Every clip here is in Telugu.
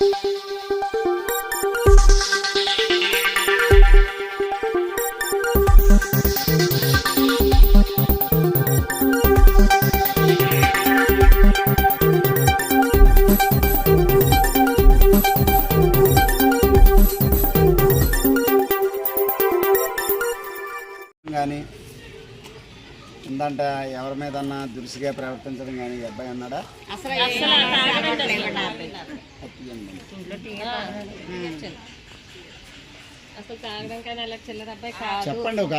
thank you ఉందంట ఎవరి మీదన్నా దురుసుగా ప్రవర్తించడం కానీ ఈ అబ్బాయి అన్నాడా అసలు తాగడం కానీ అలా చిల్లర అబ్బాయి కాదు చెప్పండి ఒక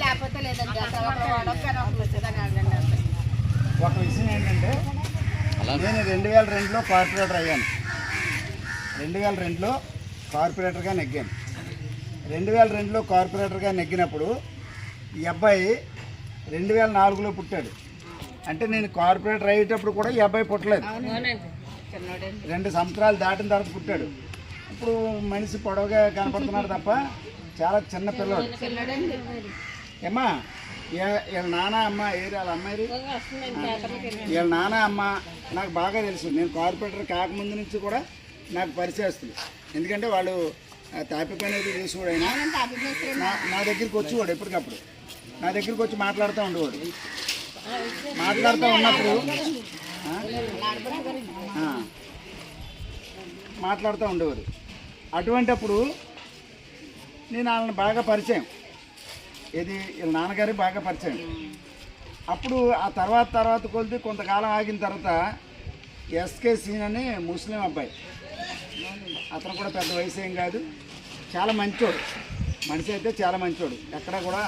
లేకపోతే లేదండి ఒక విషయం ఏంటంటే నేను రెండు వేల రెండులో కార్పొరేటర్ అయ్యాను రెండు వేల రెండులో కార్పొరేటర్గా నెగ్గాను రెండు వేల రెండులో కార్పొరేటర్గా నెగ్గినప్పుడు ఈ అబ్బాయి రెండు వేల నాలుగులో పుట్టాడు. అంటే నేను కార్పొరేటర్ అయ్యేటప్పుడు కూడా ఈ అబ్బాయి పుట్టలేదు. రెండు సంవత్సరాలు దాటిన తర్వాత పుట్టాడు. ఇప్పుడు మనిషి పొడవుగా కనపడుతున్నాడు తప్ప చాలా చిన్న పిల్లడు. ఏమ్మా వీళ్ళ నాన్న అమ్మ ఏరి వాళ్ళ అమ్మాయి వీళ్ళ నాన్న అమ్మ నాకు బాగా తెలుసు. నేను కార్పొరేటర్ కాకముందు నుంచి కూడా నాకు పరిచయస్తులు ఎందుకంటే వాళ్ళు తాపి పని అది చేసేవాడు అయినా నా దగ్గరికి వచ్చేవాడు ఎప్పటికప్పుడు. నా దగ్గరికి వచ్చి మాట్లాడుతూ ఉండేవాడు. మాట్లాడుతూ ఉన్నప్పుడు. మాట్లాడుతూ ఉండేవారు అటువంటప్పుడు నేను వాళ్ళని బాగా పరిచయం. ఇది వీళ్ళ నాన్నగారికి బాగా పరిచయం. అప్పుడు ఆ తర్వాత తర్వాత కొలిది కొంతకాలం ఆగిన తర్వాత ఎస్కే సీన్ అని ముస్లిం అబ్బాయి. అతను కూడా పెద్ద వయసు ఏం కాదు. చాలా మంచోడు. మనిషి అయితే చాలా మంచోడు. ఎక్కడ కూడా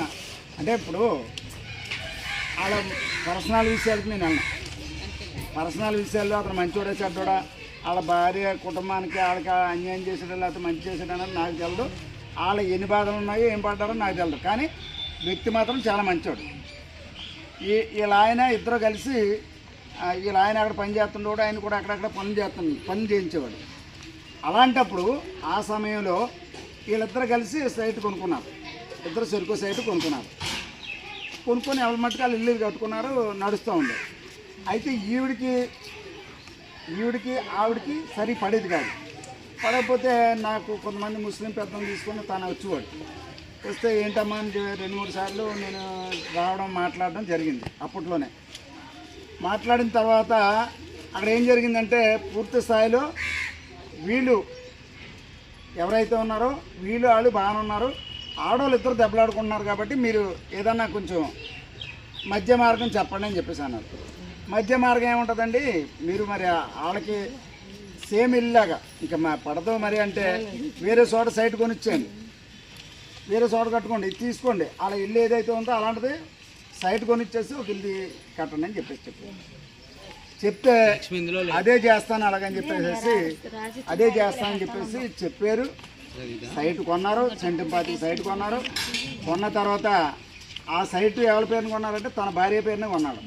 అంటే ఇప్పుడు వాళ్ళ పర్సనల్ విషయాలకు నేను వెళ్ళను. పర్సనల్ విషయాల్లో అతను మంచోడే చెడ్డోడా? వాళ్ళ భార్య కుటుంబానికి వాళ్ళకి అన్యాయం చేసాడు లేకపోతే మంచి చేసాడని నాకు తెలియదు వాళ్ళ ఎన్ని బాధలు ఉన్నాయో ఏం పడ్డారో నాకు తెలియదు కానీ వ్యక్తి మాత్రం చాలా మంచోడు. ఈ వీళ్ళ ఆయన ఇద్దరు కలిసి వీళ్ళ ఆయన అక్కడ పని చేస్తుండేవాడు ఆయన కూడా అక్కడక్కడ పని చేస్తుంది పని చేయించేవాడు. అలాంటప్పుడు ఆ సమయంలో వీళ్ళిద్దరు కలిసి సైట్ కొనుక్కున్నారు. ఇద్దరు చెరుకు సైట్ కొనుక్కున్నారు. కొనుక్కొని ఎవరి మట్టుకు వాళ్ళు ఇల్లు కట్టుకున్నారు నడుస్తూ ఉండే అయితే ఈవిడికి ఈవిడికి ఆవిడికి సరి పడేది కాదు. పడకపోతే నాకు కొంతమంది ముస్లిం పెద్దలు తీసుకొని తను వచ్చేవాడు. వస్తే ఏంటమ్మా అని రెండు మూడు సార్లు నేను రావడం మాట్లాడడం జరిగింది అప్పట్లోనే. మాట్లాడిన తర్వాత అక్కడ ఏం జరిగిందంటే పూర్తి స్థాయిలో వీళ్ళు ఎవరైతే ఉన్నారో వీళ్ళు వాళ్ళు బాగానే ఉన్నారు. ఆడవాళ్ళు ఇద్దరు దెబ్బలాడుకుంటున్నారు కాబట్టి మీరు ఏదన్నా కొంచెం మధ్య మార్గం చెప్పండి అని చెప్పేసి అన్నారు. మధ్య మార్గం ఏముంటుందండి? మీరు మరి వాళ్ళకి సేమ్ ఇల్లాగా ఇంకా మా పడదు మరి అంటే వేరే చోట సైట్ కొనిచ్చేయండి. వేరే చోట కట్టుకోండి ఇది తీసుకోండి. అలా ఇల్లు ఏదైతే ఉందో అలాంటిది సైట్ కొనిచ్చేసి ఒక ఇల్లు కట్టండి అని చెప్పేసి చెప్పారు. చెప్తే అదే చేస్తాను అలాగని చెప్పేసి అదే చేస్తానని చెప్పేసి చెప్పారు. సైట్ కొన్నారు సెంటింపాతి సైట్ కొన్నారు. కొన్న తర్వాత ఆ సైట్ ఎవరి పేరుని కొన్నారంటే తన భార్య పేరునే కొన్నాడు.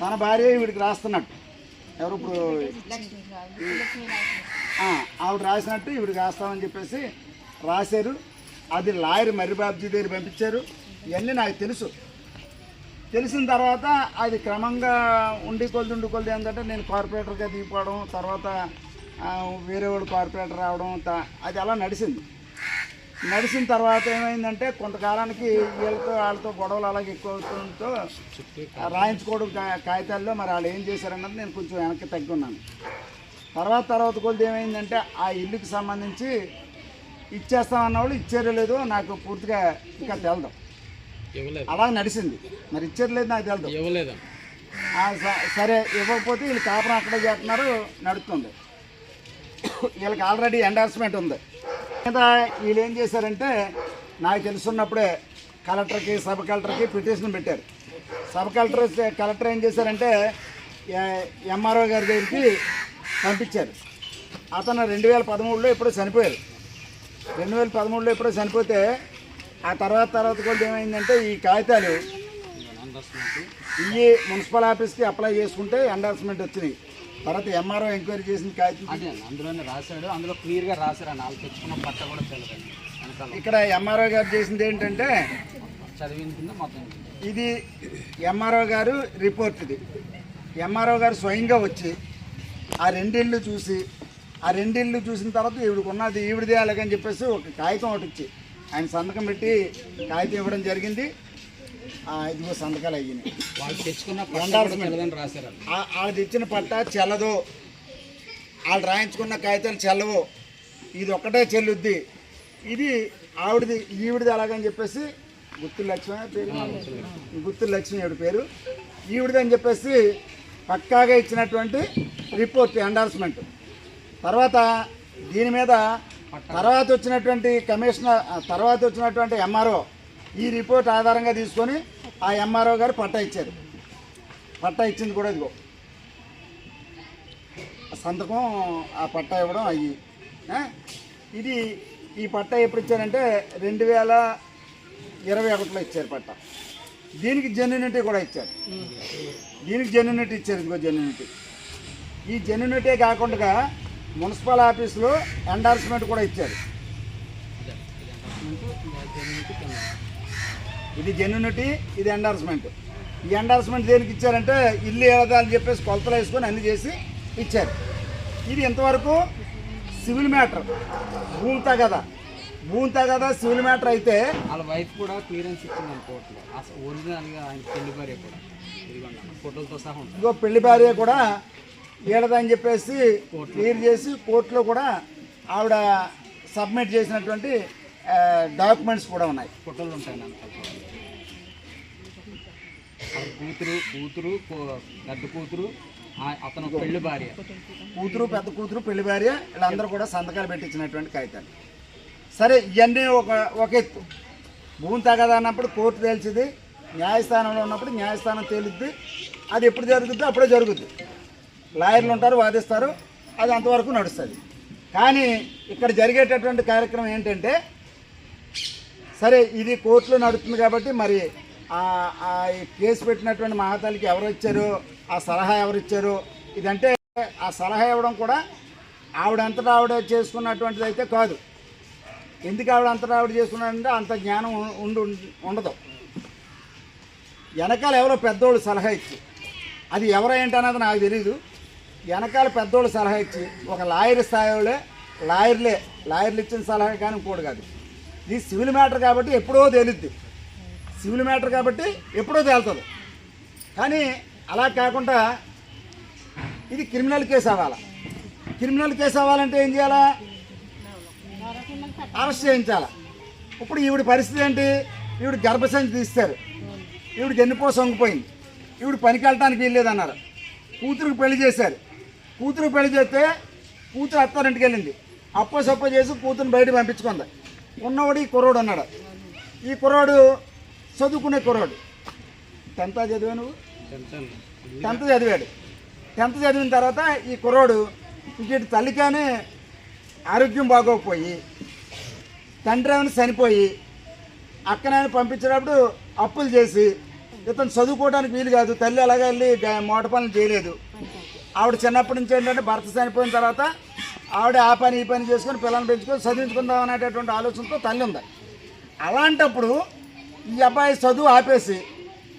తన భార్య వీడికి రాస్తున్నట్టు. ఎవరు ఇప్పుడు ఆ, ఆవిడ రాసినట్టు ఈవిడికి రాస్తామని చెప్పేసి రాశారు. అది లాయర్ మర్రిబాబుజీ దగ్గర పంపించారు. ఇవన్నీ నాకు తెలుసు. తెలిసిన తర్వాత అది క్రమంగా ఉండి కొలిది ఉండి కొద్ది ఏంటంటే నేను కార్పొరేటర్గా దిగిపోవడం తర్వాత వేరే వాడు కార్పొరేటర్ రావడం అది అలా నడిచింది నడిచిన తర్వాత ఏమైందంటే కొంతకాలానికి వీళ్ళతో వాళ్ళతో గొడవలు అలాగే ఎక్కువ అవుతుండటంతో రాయించుకోవడం కా- కాగితాల్లో మరి వాళ్ళు ఏం చేశారన్నది నేను కొంచెం వెనక్కి తగ్గి ఉన్నాను. తర్వాత తర్వాత కొద్ది ఏమైందంటే ఆ ఇల్లుకి సంబంధించి ఇచ్చేస్తామన్న వాళ్ళు ఇచ్చారో లేదో నాకు పూర్తిగా ఇంకా తెలదు. అలా నడిచింది. మరి ఇచ్చారు లేదు నాకు తెలదు. ఇవ్వలేదు. సరే ఇవ్వకపోతే వీళ్ళు కాపురం అక్కడే చేస్తున్నారు నడుస్తుంది వీళ్ళకి ఆల్రెడీ ఎండార్స్మెంట్ ఉంది. మీద వీళ్ళు ఏం చేశారంటే నాకు తెలుసున్నప్పుడే కలెక్టర్కి సబ్ కలెక్టర్కి పిటిషన్ పెట్టారు. సబ్ కలెక్టర్ కలెక్టర్ ఏం చేశారంటే ఎంఆర్ఓ గారి దగ్గరికి పంపించారు. అతను రెండు వేల పదమూడులో ఎప్పుడో చనిపోయారు. రెండు వేల పదమూడులో ఎప్పుడో చనిపోతే ఆ తర్వాత తర్వాత కూడా ఏమైందంటే ఈ కాగితాలు ఈ మున్సిపల్ ఆఫీస్కి అప్లై చేసుకుంటే ఎండార్స్మెంట్ వచ్చినాయి. తర్వాత ఎంఆర్ఓ ఎంక్వైరీ చేసిన కాగితం అదే అందులోనే రాశాడు. అందులో క్లియర్గా రాశారు వాళ్ళు తెచ్చుకున్న పట్ట కూడా తెలియదు. ఇక్కడ ఎంఆర్ఓ గారు చేసింది ఏంటంటే చదివిన కింద మొత్తం ఇది ఎంఆర్ఓ గారు రిపోర్ట్ ఇది. ఎంఆర్ఓ గారు స్వయంగా వచ్చి ఆ రెండిళ్ళు చూసి ఆ రెండిళ్ళు చూసిన తర్వాత ఈవిడికి ఉన్నది ఈవిడిదే అలాగని చెప్పేసి ఒక కాగితం ఒకటి ఇచ్చి ఆయన సంతకం పెట్టి కాగితం ఇవ్వడం జరిగింది. ఆ, ఇదిగో సంతకాలు అయ్యినాయి వాళ్ళు తెచ్చుకున్న వాళ్ళు. ఇచ్చిన పట్ట చెల్లదు వాళ్ళు రాయించుకున్న కాగితాలు చెల్లవు ఇది ఒక్కటే చెల్లుద్ది. ఇది ఆవిడది ఈవిడిది అలాగని చెప్పేసి గుత్తుల లక్ష్మి పేరు. గుత్తుల లక్ష్మి. ఆవిడ పేరు. ఈవిడిది అని చెప్పేసి పక్కాగా ఇచ్చినటువంటి రిపోర్ట్ ఎండార్స్మెంట్ తర్వాత దీని మీద తర్వాత వచ్చినటువంటి కమిషనర్ తర్వాత వచ్చినటువంటి ఎంఆర్ఓ ఈ రిపోర్ట్ ఆధారంగా తీసుకొని ఆ ఎంఆర్ఓ గారు పట్టా ఇచ్చారు. పట్టా ఇచ్చింది కూడా ఇదిగో. సంతకం ఆ పట్టా ఇవ్వడం అయ్యి? ఇది ఈ పట్టా ఎప్పుడు ఇచ్చారంటే రెండు వేల ఇరవై ఒకటిలో ఇచ్చారు పట్టా. దీనికి జెన్యునిటీ కూడా ఇచ్చారు. దీనికి జెన్యునిటీ ఇచ్చారు ఇదిగో జెన్యునిటీ. ఈ జెన్యునిటీ కాకుండా మున్సిపల్ ఆఫీస్లో ఎండార్స్మెంట్ కూడా ఇచ్చారు. ఇది జెన్యునిటీ ఇది ఎండార్స్మెంట్ ఈ ఎండార్స్మెంట్ దేనికి ఇచ్చారంటే ఇల్లు ఏడాదని చెప్పేసి కొలతలు వేసుకొని అన్ని చేసి ఇచ్చారు. ఇది ఇంతవరకు సివిల్ మ్యాటర్. భూమి తగదా. భూమి తగదా సివిల్ మ్యాటర్ అయితే వాళ్ళ వైఫ్ కూడా క్లియరెన్స్ ఇచ్చింది కోర్టులో అసలు ఒరిజినల్గా ఆయన పెళ్ళి భార్య కూడా. ఇదిగోండి అన్న, ఫోటోలతో సహా ఉంటుంది ఇదిగో పెళ్ళి భార్య కూడా ఏడదని చెప్పేసి క్లియర్ చేసి కోర్టులో కూడా ఆవిడ సబ్మిట్ చేసినటువంటి డాక్యుమెంట్స్ కూడా ఉన్నాయి. ఫోటోలు ఉంటాయి కూతురు కూతురు పెద్ద కూతురు అతను పెళ్ళి భార్య. కూతురు పెద్ద కూతురు పెళ్ళి భార్య వీళ్ళందరూ కూడా సంతకాలు పెట్టించినటువంటి కాగితాలు. సరే ఇవన్నీ ఒక ఒక ఎత్తు. భూమి తగదా అన్నప్పుడు కోర్టు తేల్చింది న్యాయస్థానంలో ఉన్నప్పుడు న్యాయస్థానం తేలుద్ది అది ఎప్పుడు జరుగుద్దో అప్పుడే జరుగుద్ది. లాయర్లు ఉంటారు వాదిస్తారు అది అంతవరకు నడుస్తుంది. కానీ ఇక్కడ జరిగేటటువంటి కార్యక్రమం ఏంటంటే సరే ఇది కోర్టులో నడుస్తుంది కాబట్టి మరి ఆ- ఈ కేసు పెట్టినటువంటి మహాతాలకి ఎవరు ఇచ్చారు ఆ సలహా ఎవరు ఇచ్చారు ఇదంటే ఆ సలహా ఇవ్వడం కూడా ఆవిడంతటా ఆవిడ చేసుకున్నటువంటిది అయితే కాదు. ఎందుకు ఆవిడ అంతటా ఆవిడ చేసుకున్నాడంటే అంత జ్ఞానం ఉండు ఉండదు. వెనకాల ఎవరో పెద్దోళ్ళు సలహా ఇచ్చి అది ఎవరో ఏంటన్నది నాకు తెలియదు వెనకాల పెద్దోళ్ళు సలహా ఇచ్చి ఒక లాయర్ స్థాయిలో లాయర్లే లాయర్లు ఇచ్చిన సలహా కానీ ఇంకోటి కాదు. ఇది సివిల్ మ్యాటర్ కాబట్టి ఎప్పుడో తేలుద్ది. సివిల్ మ్యాటర్ కాబట్టి ఎప్పుడో తేలుతుంది. కానీ అలా కాకుండా ఇది క్రిమినల్ కేసు అవ్వాలి? క్రిమినల్ కేసు అవ్వాలంటే ఏం చేయాలా? అరెస్ట్ చేయించాలి? ఇప్పుడు ఈవిడ పరిస్థితి ఏంటి? ఈవిడ గర్భసంచి తీస్తారు. ఈవిడికి ఎన్నిపో సొంగిపోయింది ఈవిడ పనికి వెళ్ళటానికి వీల్లేదన్నారు. కూతురికి పెళ్ళి చేశారు. కూతురుకి పెళ్ళి చేస్తే కూతురు అత్తారింటికి వెళ్ళింది అప్ప సప్ప చేసి కూతురుని బయట పంపించుకుంది. ఉన్నవాడు ఈ కుర్రోడు ఉన్నాడు. ఈ కుర్రోడు చదువుకునే కుర్రోడు. టెన్త్ చదివా నువ్వు? టెన్త్ చదివాడు. టెన్త్ చదివిన తర్వాత ఈ కుర్రోడు ఇంకటి తల్లికానే ఆరోగ్యం బాగోకపోయి తండ్రి ఏమైనా చనిపోయి అక్కనైనా పంపించేటప్పుడు అప్పులు చేసి ఇతను చదువుకోవడానికి వీలు కాదు తల్లి అలాగే వెళ్ళి మోట పనులు చేయలేదు. ఆవిడ చిన్నప్పటి నుంచి ఏంటంటే భర్త చనిపోయిన తర్వాత ఆవిడ ఆ పని ఈ పని చేసుకొని పిల్లల్ని పెంచుకొని చదివించుకుందాం అనేటటువంటి ఆలోచనతో తల్లి ఉంది. అలాంటప్పుడు ఈ అబ్బాయి చదువు ఆపేసి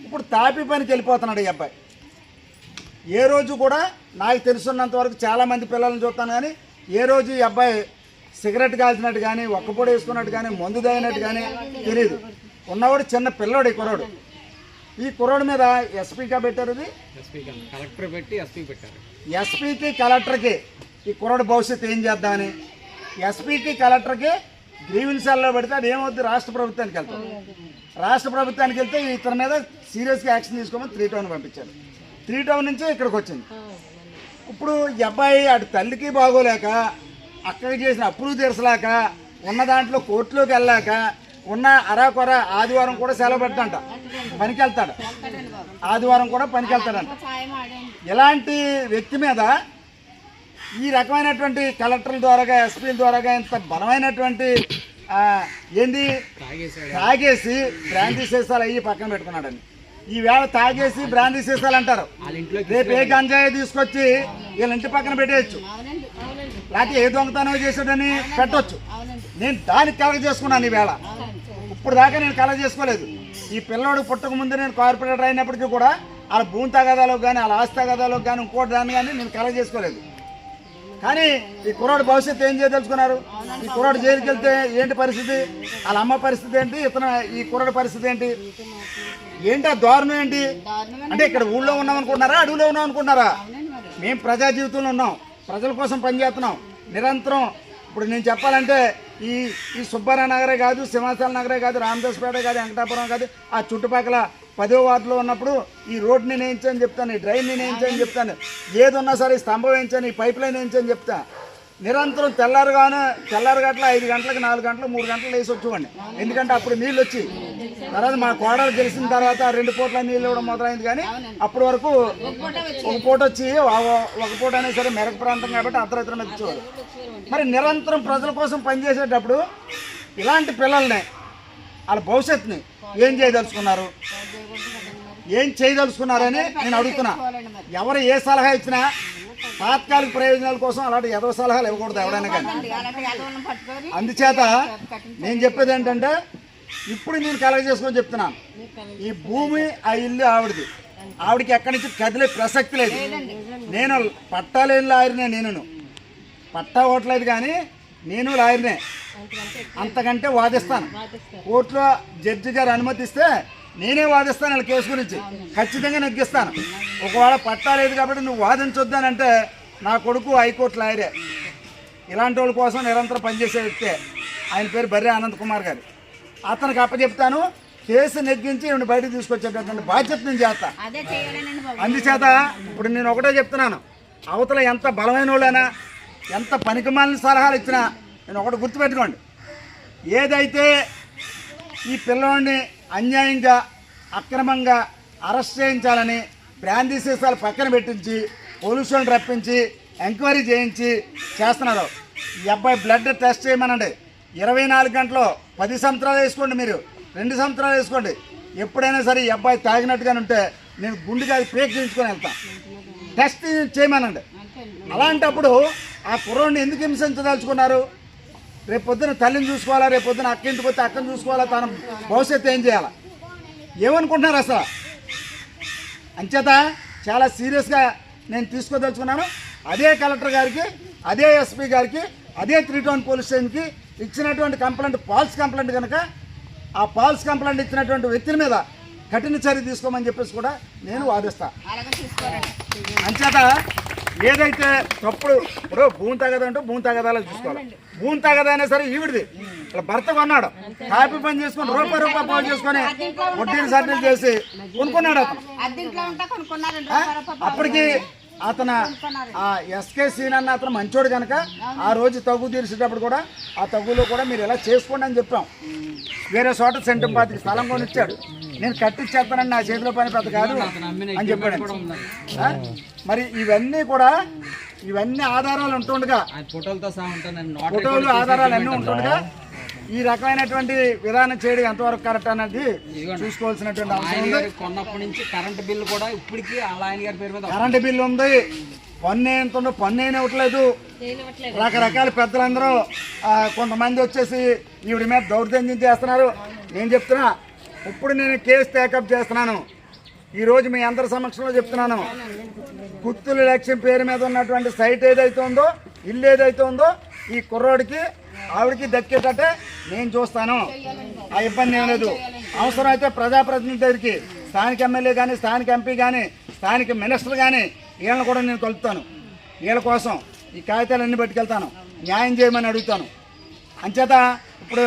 ఇప్పుడు తాపి పనికి వెళ్ళిపోతున్నాడు ఈ అబ్బాయి. ఏ రోజు కూడా నాకు తెలుసున్నంత వరకు చాలామంది పిల్లల్ని చూస్తాను కానీ ఏ రోజు ఈ అబ్బాయి సిగరెట్ కాల్చినట్టు కానీ ఒక్కపొడి వేసుకున్నట్టు కానీ మందు తాగినట్టు కానీ తెలియదు ఉన్నవాడు చిన్న పిల్లోడు ఈ కుర్రోడు. ఈ కుర్రోడు మీద ఎస్పీగా పెట్టారు ఇది? కలెక్టర్ పెట్టి ఎస్పీ పెట్టారు. ఎస్పీకి కలెక్టర్కి ఈ కుర్రోడు భవిష్యత్తు ఏం చేద్దామని? ఎస్పీకి కలెక్టర్కి గ్రీవెన్సాల్లో పెడితే అది ఏమవుద్ది? రాష్ట్ర ప్రభుత్వానికి వెళ్తుంది రాష్ట్ర ప్రభుత్వానికి వెళ్తే ఇతని మీద సీరియస్గా యాక్షన్ తీసుకోమని త్రీ టౌన్ పంపించారు. త్రీ టౌన్ నుంచి ఇక్కడికి వచ్చింది. ఇప్పుడు ఈ అబ్బాయి అటు తల్లికి బాగోలేక అక్కడికి చేసిన అప్పులు తీర్చలేక ఉన్న దాంట్లో కోర్టులోకి వెళ్ళాక ఉన్న అరాకొర ఆదివారం కూడా సెలవు పెట్టంట పనికి వెళ్తాడు ఆదివారం కూడా పనికి వెళ్తాడంట ఇలాంటి వ్యక్తి మీద ఈ రకమైనటువంటి కలెక్టర్ల ద్వారాగా ఎస్పీల ద్వారాగా ఇంత బలమైనటువంటి ఏంది? తాగేసి బ్రాంతి సీసాలు అయ్యి పక్కన పెట్టుకున్నాడని ఈవేళ తాగేసి బ్రాందీ సీసాలు అంటారు. రేపు ఏ గంజాయి తీసుకొచ్చి వీళ్ళ ఇంటి పక్కన పెట్టేయచ్చు. లేకపోతే ఏ దొంగతనం చేసాడని పెట్టవచ్చు నేను దానికి కలగ చేసుకున్నాను ఈవేళ ఇప్పుడు దాకా నేను కళ చేసుకోలేదు. ఈ పిల్లోడు పుట్టక ముందు నేను కార్పొరేటర్ అయినప్పటికీ కూడా వాళ్ళ భూమి తగాదాలకు కానీ వాళ్ళ ఆస్తి తగాదాలకు కానీ ఇంకోటి దాన్ని కానీ నేను కళ చేసుకోలేదు. కానీ ఈ కుర్రాడు భవిష్యత్తు ఏం చేయదలుచుకున్నారు ఈ కుర్రాడు జైలుకి వెళ్తే ఏంటి పరిస్థితి? వాళ్ళ అమ్మ పరిస్థితి ఏంటి? ఇతను ఈ కుర్రాడు పరిస్థితి ఏంటి? ఏంటి ఆ దారుణం ఏంటి? అంటే ఇక్కడ ఊళ్ళో ఉన్నాం అనుకుంటున్నారా? అడవిలో ఉన్నాం అనుకుంటున్నారా? మేము ప్రజా జీవితంలో ఉన్నాం. ప్రజల కోసం పనిచేస్తున్నాం. నిరంతరం ఇప్పుడు నేను చెప్పాలంటే ఈ ఈ సుబ్బారావు నగరే కాదు సింహాచల నగరే కాదు రామదాస్పేట కాదు వెంకటాపురం కాదు ఆ చుట్టుపక్కల పదో వార్డులో ఉన్నప్పుడు ఈ రోడ్ని నేయించని చెప్తాను ఈ డ్రైన్ నేయించని చెప్తాను ఏది సరే స్తంభం వేయించని ఈ పైప్ లైన్ వేయించని చెప్తాను నిరంతరం తెల్లారుగాను తెల్లారుగట్ల ఐదు గంటలకు నాలుగు గంటలు మూడు గంటలు వేసి వచ్చేవాడిని. ఎందుకంటే అప్పుడు నీళ్ళు వచ్చి తర్వాత మా కోడలు గెలిచిన తర్వాత రెండు పూట్ల నీళ్ళు ఇవ్వడం మొదలైంది కానీ అప్పటి వరకు ఒక పూట వచ్చి ఒక పూట అయినా సరే మెరక ప్రాంతం కాబట్టి అర్ధరాత్రి వచ్చేవారు మరి నిరంతరం ప్రజల కోసం పనిచేసేటప్పుడు ఇలాంటి పిల్లల్ని వాళ్ళ భవిష్యత్తుని ఏం చేయదలుచుకున్నారు? ఏం చేయదలుచుకున్నారని నేను అడుగుతున్నా. ఎవరు ఏ సలహా ఇచ్చినా తాత్కాలిక ప్రయోజనాల కోసం అలాంటి ఎదవ సలహాలు ఇవ్వకూడదు ఎవడైనా కానీ. అందుచేత నేను చెప్పేది ఏంటంటే ఇప్పుడు నేను కలెక్ట్ చేసుకొని చెప్తున్నాను. ఈ భూమి ఆ ఇల్లు ఆవిడది. ఆవిడకి ఎక్కడి నుంచి కదిలే ప్రసక్తి లేదు. నేను పట్టాలేని లాయర్నే నేను పట్టా ఓట్లేదు కానీ నేను లాయర్నే. అంతకంటే వాదిస్తాను. కోర్టులో జడ్జి గారు అనుమతిస్తే నేనే వాదిస్తాను వాళ్ళ కేసు గురించి. ఖచ్చితంగా నెగ్గిస్తాను. ఒకవేళ పట్టా లేదు కాబట్టి నువ్వు వాదించొద్దానంటే నా కొడుకు హైకోర్టు లాయరే. ఇలాంటి వాళ్ళ కోసం నిరంతరం పనిచేసే వ్యక్తే. ఆయన పేరు బర్రె ఆనంద్ కుమార్ గారు. అతనికి అప్పచెప్తాను. కేసు నెగ్గించి ఈవిడ బయటకు తీసుకొచ్చేటటువంటి బాధ్యత నేను చేస్తా. అందుచేత ఇప్పుడు నేను ఒకటే చెప్తున్నాను. అవతల ఎంత బలమైన వాళ్ళైనా ఎంత పనికిమాలిన సలహాలు ఇచ్చినా నేను ఒకటి గుర్తుపెట్టుకోండి. ఏదైతే ఈ పిల్లవాడిని అన్యాయంగా అక్రమంగా అరెస్ట్ చేయించాలని బ్రాందీ సీసాలు పక్కన పెట్టించి పోలీసులను రప్పించి ఎంక్వైరీ చేయించి చేస్తున్నారు. ఈ అబ్బాయి బ్లడ్ టెస్ట్ చేయమనండి. ఇరవై నాలుగు గంటలు పది సంవత్సరాలు వేసుకోండి మీరు. రెండు సంవత్సరాలు వేసుకోండి. ఎప్పుడైనా సరే ఈ అబ్బాయి తాగినట్టుగానే ఉంటే నేను గుండెగా అది పేక్ చేయించుకొని వెళ్తాను. టెస్ట్ చేయమనండి. అలాంటప్పుడు ఆ కుర్రోడిని ఎందుకు హింసించదలుచుకున్నారు? రేపు పొద్దున తల్లిని చూసుకోవాలా రేపు పొద్దున అక్క ఇంటికి వస్తే అక్కని చూసుకోవాలా తన భవిష్యత్తు ఏం చేయాలా? ఏమనుకుంటున్నారు అసలు? అంచేత చాలా సీరియస్గా నేను తీసుకోదలుచుకున్నాను. అదే కలెక్టర్ గారికి అదే ఎస్పీ గారికి అదే త్రీ టౌన్ పోలీస్ స్టేషన్కి ఇచ్చినటువంటి కంప్లైంట్ ఫాల్స్ కంప్లైంట్ కనుక ఆ ఫాల్స్ కంప్లైంట్ ఇచ్చినటువంటి వ్యక్తుల మీద కఠిన చర్య తీసుకోమని చెప్పేసి కూడా నేను వాదిస్తా. అలాగే తీసుకోరండి. అంచేత ఏదైతే తప్పుడు ఇప్పుడు భూమి తగదా అంటే భూమి తగదాలో చూసుకోవాలి. భూమి తగదా అయినా సరే ఈవిడిది. ఇలా భర్త కొన్నాడు. కాపీ పని చేసుకొని రూపాయి రూపాయి పోగు చేసుకొని వడ్డీలు సర్డీలు చేసి కొనుక్కున్నాడు అతను? అప్పటికి అతను ఆ ఎస్కే సీన్ అన్న అతను మంచోడు కనుక ఆ రోజు తగ్గు తీర్చేటప్పుడు కూడా ఆ తగ్గులో కూడా మీరు ఇలా చేసుకోండి అని చెప్పాం. వేరే చోట సెంటర్ పాతికి స్థలం కొనిచ్చాడు. నేను కట్టిచ్చేస్తానని నా చేతిలో పని పెద్ద కాదు అని చెప్పాడు? మరి ఇవన్నీ కూడా ఇవన్నీ ఆధారాలు ఉంటుండగా ఫోటోలతో ఫోటోలు ఆధారాలు అన్నీ ఉంటుండగా ఈ రకమైనటువంటి విధానం చేయడం ఎంతవరకు కరెక్ట్ అనేది చూసుకోవాల్సినటువంటి అవసరం ఉంది. కొన్నప్పటి నుంచి కరెంట్ బిల్లు కూడా ఇప్పటికీ వాళ్ళ ఆయన గారి పేరు మీద కరెంటు బిల్లు ఉంది. పన్ను ఎంత ఉందో పన్ను ఏమి ఇవ్వట్లేదు. రకరకాల పెద్దలందరూ ఆ, కొంతమంది వచ్చేసి ఈవిడ మీద దౌర్జన్యం చేస్తున్నారు. నేను చెప్తున్నా ఇప్పుడు నేను కేసు టేకప్ చేస్తున్నాను. ఈరోజు మీ అందరి సమక్షంలో చెప్తున్నాను. గుత్తుల లక్ష్యం పేరు మీద ఉన్నటువంటి సైట్ ఏదైతే ఉందో ఇల్లు ఏదైతే ఉందో ఈ కుర్రోడికి ఆవిడకి దక్కేటట్టే నేను చూస్తాను. ఆ ఇబ్బంది ఏం లేదు. అవసరం అయితే ప్రజాప్రతినిధి దగ్గరికి స్థానిక ఎమ్మెల్యే కానీ స్థానిక ఎంపీ కానీ స్థానిక మినిస్టర్ కానీ వీళ్ళని కూడా నేను కలుపుతాను. వీళ్ళ కోసం ఈ కాగితాలన్నీ పట్టుకెళ్తాను. న్యాయం చేయమని అడుగుతాను. అంచేత ఇప్పుడు